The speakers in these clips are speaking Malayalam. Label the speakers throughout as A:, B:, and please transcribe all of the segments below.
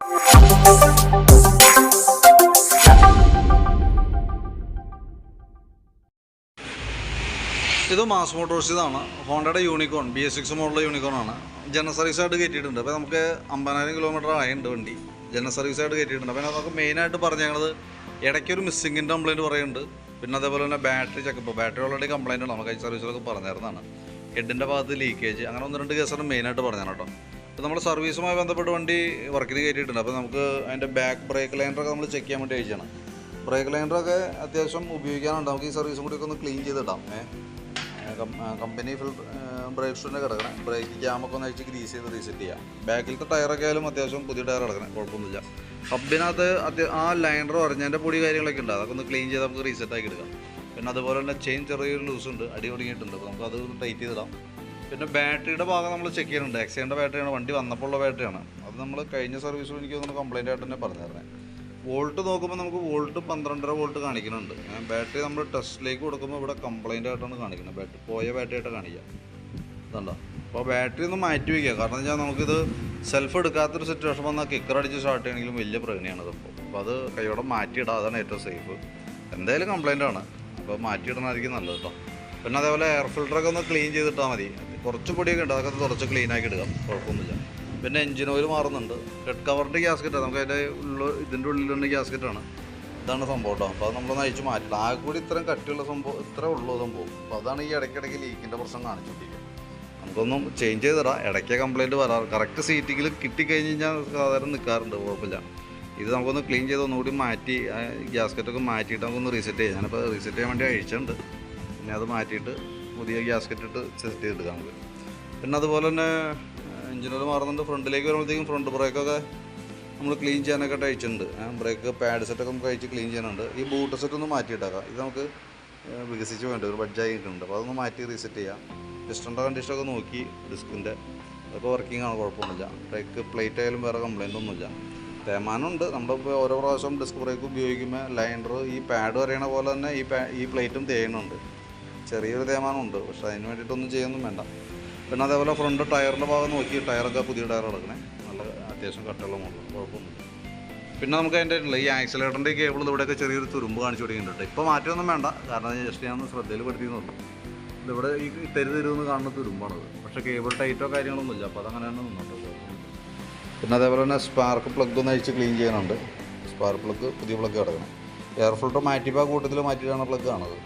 A: ഇത് മാസ് മോട്ടോഴ്സ് ഇതാണ്. ഹോണ്ടയുടെ Unicorn B S six model Unicorn ആണ്. ജനറൽ സർവീസായിട്ട് കയറ്റിയിട്ടുണ്ട്. അപ്പോൾ നമുക്ക് അമ്പതിനായിരം കിലോമീറ്റർ ആയുണ്ട് വണ്ടി. ജനറൽ സർവീസ് ആയിട്ട് കയറ്റിയിട്ടുണ്ട്. അപ്പോൾ നമുക്ക് മെയിനായിട്ട് പറഞ്ഞത് ഇടയ്ക്കൊരു മിസ്സിങ്ങിന്റെ കംപ്ലയിന്റ് പറയുന്നുണ്ട്. പിന്നെ അതേപോലെ തന്നെ battery checkup battery already complaint ആണ് നമുക്ക് സർവീസിലൊക്കെ പറഞ്ഞിരുന്നതാണ് ഹെഡിന്റെ ഭാഗത്ത് ലീക്കേജ് അങ്ങനെ ഒന്ന് രണ്ട് കേസാണ് മെയിനായിട്ട് പറഞ്ഞാണ് കേട്ടോ. അപ്പോൾ നമ്മൾ സർവീസുമായി ബന്ധപ്പെട്ട് വണ്ടി വർക്കിന് കയറ്റിയിട്ടുണ്ട് അപ്പോൾ നമുക്ക് അതിന്റെ ബാക്ക് ബ്രേക്ക് ലൈനറൊക്കെ നമ്മൾ ചെക്ക് ചെയ്യാൻ വേണ്ടി അയച്ചാണ് ബ്രേക്ക് ലൈനറൊക്കെ അത്യാവശ്യം ഉപയോഗിക്കാനുണ്ട്. നമുക്ക് ഈ സർവീസും കൂടി ഒക്കെ ഒന്ന് ക്ലീൻ ചെയ്തിടാം കമ്പനി ഫിൽ ബ്രേക്ക് ഷൂന്റെ കിടക്കണം. ബ്രേക്ക് ക്യാമൊക്കെ ഒന്ന് അഴിച്ച് ഗ്രീസ് ചെയ്ത് റീസെറ്റ് ചെയ്യാം. ബാക്കിലത്തെ ടയറൊക്കെ ആയാലും അത്യാവശ്യം പുതിയ ടയർ കിടക്കണം. കുഴപ്പമൊന്നുമില്ല. ഹബിനകത്ത് അത്യ ആ ലൈനർ ഉറഞ്ഞതിന്റെ പൊടി കാര്യങ്ങളൊക്കെ ഉണ്ട്. അതൊക്കെ ഒന്ന് ക്ലീൻ ചെയ്ത് നമുക്ക് റീസെറ്റ് ആക്കി എടുക്കാം. പിന്നെ അതുപോലെ തന്നെ ചെയിൻ ചെറിയൊരു ലൂസ് ഉണ്ട്. അടി ഒടുങ്ങിയിട്ടുണ്ട്. അപ്പോൾ നമുക്ക് ടൈറ്റ് ചെയ്തിടാം പിന്നെ ബാറ്ററിയുടെ ഭാഗം നമ്മൾ ചെക്ക് ചെയ്യുന്നുണ്ട് എക്സൈന്റെ ബാറ്ററിയാണ് വണ്ടി വന്നപ്പോൾ ഉള്ള ബാറ്ററിയാണ് അത് നമ്മൾ കഴിഞ്ഞ സർവീസിൽ എനിക്ക് തോന്നുന്നു കംപ്ലൈന്റ് ആയിട്ട് തന്നെ പറഞ്ഞു വോൾട്ട് നോക്കുമ്പോൾ നമുക്ക് വോൾട്ട് പന്ത്രണ്ടര വോൾട്ട് കാണിക്കുന്നുണ്ട്. ബാറ്ററി നമ്മൾ ടെസ്റ്റിലേക്ക് കൊടുക്കുമ്പോൾ ഇവിടെ കംപ്ലൈന്റ് ആയിട്ടാണ് കാണിക്കുന്നത്. ബാറ്ററി പോയ ബാറ്ററി ആയിട്ട് കാണിക്കുക. ഇതുണ്ടോ? അപ്പോൾ ബാറ്ററി ഒന്ന് മാറ്റി വയ്ക്കുക കാരണം വെച്ചാൽ നമുക്കിത് സെൽഫ് എടുക്കാത്തൊരു സിറ്റുവേഷൻ വന്നാൽ കിക്കർ അടിച്ച് സ്റ്റാർട്ട് ചെയ്യണമെങ്കിലും വലിയ പ്രകടനമാണ് ഇതിപ്പോൾ അപ്പോൾ അത് കൈയോടെ മാറ്റിയിടാം. അതാണ് ഏറ്റവും സേഫ് എന്തായാലും കംപ്ലൈന്റ് ആണ്. അപ്പോൾ മാറ്റിയിടണമായിരിക്കും നല്ലത് കേട്ടോ പിന്നെ അതേപോലെ എയർ ഫിൽറ്ററൊക്കെ ഒന്ന് ക്ലീൻ ചെയ്തിട്ടാൽ മതി. കുറച്ച് പൊടിയൊക്കെ ഉണ്ട് അതൊക്കെ കുറച്ച് ക്ലീൻ ആക്കി എടുക്കാം കുഴപ്പമൊന്നുമില്ല. പിന്നെ എഞ്ചിൻ ഓയിൽ മാറുന്നുണ്ട്. ഹെഡ് കവറിന്റെ ഗ്യാസ്കറ്റാണ് നമുക്ക് അതിന്റെ ഉള്ള ഇതിന്റെ ഉള്ളിലുള്ള ഗ്യാസ്കറ്റാണ് ഇതാണ് സംഭവം കേട്ടോ അപ്പോൾ അത് നമ്മളൊന്ന് അയച്ച് മാറ്റില്ല. ആകെ കൂടി ഇത്രയും കട്ടിയുള്ള സംഭവം ഇത്ര ഉള്ളൂ സംഭവം. അപ്പോൾ അതാണ് ഈ ഇടയ്ക്കിടയ്ക്ക് ലീക്കിന്റെ പ്രശ്നം കാണിച്ചുകൊണ്ടിരിക്കുന്നത് നമുക്കൊന്നും ചേഞ്ച് ചെയ്തിടാം. ഇടയ്ക്ക് കംപ്ലൈന്റ് വരാറ്. കറക്റ്റ് സീറ്റിങ്ങിൽ കിട്ടിക്കഴിഞ്ഞ് കഴിഞ്ഞാൽ സാധാരണ നിൽക്കാറുണ്ട് കുഴപ്പമില്ല. ഇത് നമുക്കൊന്ന് ക്ലീൻ ചെയ്ത് ഒന്നുകൂടി മാറ്റി ഗ്യാസ്കറ്റൊക്കെ മാറ്റിയിട്ട് നമുക്കൊന്ന് റീസെറ്റ് ചെയ്യാം. ഞാനിപ്പോൾ റീസെറ്റ് ചെയ്യാൻ വേണ്ടി അഴിച്ചിട്ടുണ്ട്. പിന്നെ അത് മാറ്റിയിട്ട് പുതിയ ഗ്യാസ്കറ്റ് ഇട്ട് സെറ്റ് ചെയ്തെടുക്കാൻ പറ്റും. പിന്നെ അതുപോലെ തന്നെ എഞ്ചിനോട് മാറുന്നുണ്ട്. ഫ്രണ്ടിലേക്ക് വരുമ്പോഴത്തേക്കും ഫ്രണ്ട് ബ്രേക്കൊക്കെ നമ്മൾ ക്ലീൻ ചെയ്യാനൊക്കെ അയച്ചിട്ടുണ്ട് ബ്രേക്ക് പാഡ് സെറ്റൊക്കെ നമുക്ക് അയച്ച് ക്ലീൻ ചെയ്യാനുണ്ട്. ഈ ബൂട്ട് സെറ്റ് ഒന്ന് മാറ്റിയിട്ടേക്കാം. ഇത് നമുക്ക് വികസിച്ച് വേണ്ട ഒരു ബഡ്ജായിട്ടുണ്ട് അപ്പോൾ അതൊന്ന് മാറ്റി റീസെറ്റ് ചെയ്യാം. പിസ്റ്ററിന്റെ കണ്ടീഷനൊക്കെ നോക്കി ഡിസ്കിന്റെ അതൊക്കെ വർക്കിംഗ് ആണ് കുഴപ്പമൊന്നുമില്ല. ബ്രേക്ക് പ്ലേറ്റ് ആയാലും വേറെ കംപ്ലൈന്റ് ഒന്നുമില്ല. തേമാനമുണ്ട് നമ്മളിപ്പോൾ ഓരോ പ്രാവശ്യം ഡിസ്ക് ബ്രേക്ക് ഉപയോഗിക്കുമ്പോൾ ലൈൻഡർ ഈ പാഡ് പറയണ പോലെ തന്നെ ഈ ഈ പ്ലേറ്റും തേയുന്നുണ്ട്. ചെറിയൊരു തേമാനമുണ്ട്. പക്ഷെ അതിന് വേണ്ടിയിട്ടൊന്നും ചെയ്യൊന്നും വേണ്ട. പിന്നെ അതേപോലെ ഫ്രണ്ട് ടയറിന്റെ ഭാഗം നോക്കി ടയറൊക്കെ പുതിയ ടയർ കിടക്കണേ നല്ല അത്യാവശ്യം കട്ടുള്ള മോഡൽ കുഴപ്പമൊന്നുമില്ല. പിന്നെ നമുക്ക് അതിന്റെ ഈ ആക്സിലേറ്ററിന്റെ കേബിൾ ഇവിടെയൊക്കെ ചെറിയൊരു തുരുമ്പ് കാണിച്ചു കൊടുക്കുന്നുണ്ട്. ഇപ്പോൾ മാറ്റമൊന്നും വേണ്ട. കാരണം ജസ്റ്റ് ഞാൻ ശ്രദ്ധയിൽ പെടുത്തിയെന്നുള്ളൂ ഇതിവിടെ ഈ തെരു തെരുവെന്ന് കാണുന്ന തുരുമ്പാണത് പക്ഷേ കേബിൾ ടൈറ്റോ കാര്യങ്ങളൊന്നും ഇല്ല. അപ്പോൾ അതങ്ങനെ തന്നെ നിന്നുണ്ട് പിന്നെ അതേപോലെ തന്നെ സ്പാർക്ക് പ്ലഗ് ഒന്ന് അഴിച്ച് ക്ലീൻ ചെയ്യാനുണ്ട്. സ്പാർക്ക് പ്ലഗ് പുതിയ പ്ലഗ് കിടക്കണം. എയർ ഫിൽട്ടർ മാറ്റിപ്പോൾ കൂട്ടത്തിൽ മാറ്റിയിട്ടാണ് പ്ലഗ് ആണത്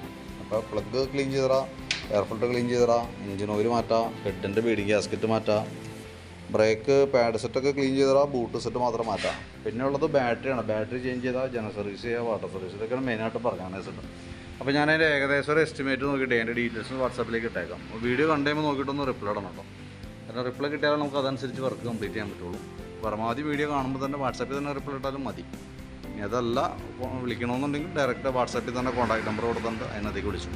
A: അപ്പോൾ പ്ലഗ് ക്ലീൻ ചെയ്തറാ എയർ ഫിൽട്ടർ ക്ലീൻ ചെയ്തറാ എഞ്ചിൻ ഓയിൽ മാറ്റാം ഹെഡിന്റെ ബീഡിങ് ഗ്യാസ്കറ്റ് മാറ്റാം ബ്രേക്ക് പാഡ് സെറ്റൊക്കെ ക്ലീൻ ചെയ്തറാ ബൂട്ട് സെറ്റ് മാത്രം മാറ്റാം. പിന്നെ ഉള്ളത് ബാറ്ററിയാണ് ബാറ്ററി ചേഞ്ച് ചെയ്താൽ ജന സർവീസ് ചെയ്യുക വാട്ടർ സർവീസ് ഇതൊക്കെയാണ് മെയിനായിട്ട് പറയാനായിട്ട് അപ്പോൾ ഞാൻ അതിന്റെ ഏകദേശം ഒരു എസ്റ്റിമേറ്റ് നോക്കിയിട്ട് അതിന്റെ ഡീറ്റെയിൽസ് വാട്സാപ്പിലേക്ക് ഇട്ടേക്കാം. വീഡിയോ കണ്ടു കഴിയുമ്പോൾ നോക്കിയിട്ടൊന്ന് റിപ്ലൈ ഇടണം കേട്ടോ. കാരണം റിപ്ലൈ കിട്ടിയാലും നമുക്ക് അതനുസരിച്ച് വർക്ക് കംപ്ലീറ്റ് ചെയ്യാൻ പറ്റുള്ളൂ. പരമാവധി വീഡിയോ കാണുമ്പോൾ തന്നെ വാട്സാപ്പിൽ തന്നെ റിപ്ലൈ ഇട്ടാലും മതി. അതല്ല വിളിക്കണമെന്നുണ്ടെങ്കിൽ ഡയറക്റ്റ് വാട്സാപ്പിൽ തന്നെ കോൺടാക്ട് നമ്പർ കൊടുത്തിട്ടുണ്ട് അതിനകത്തേക്ക് വിളിച്ചു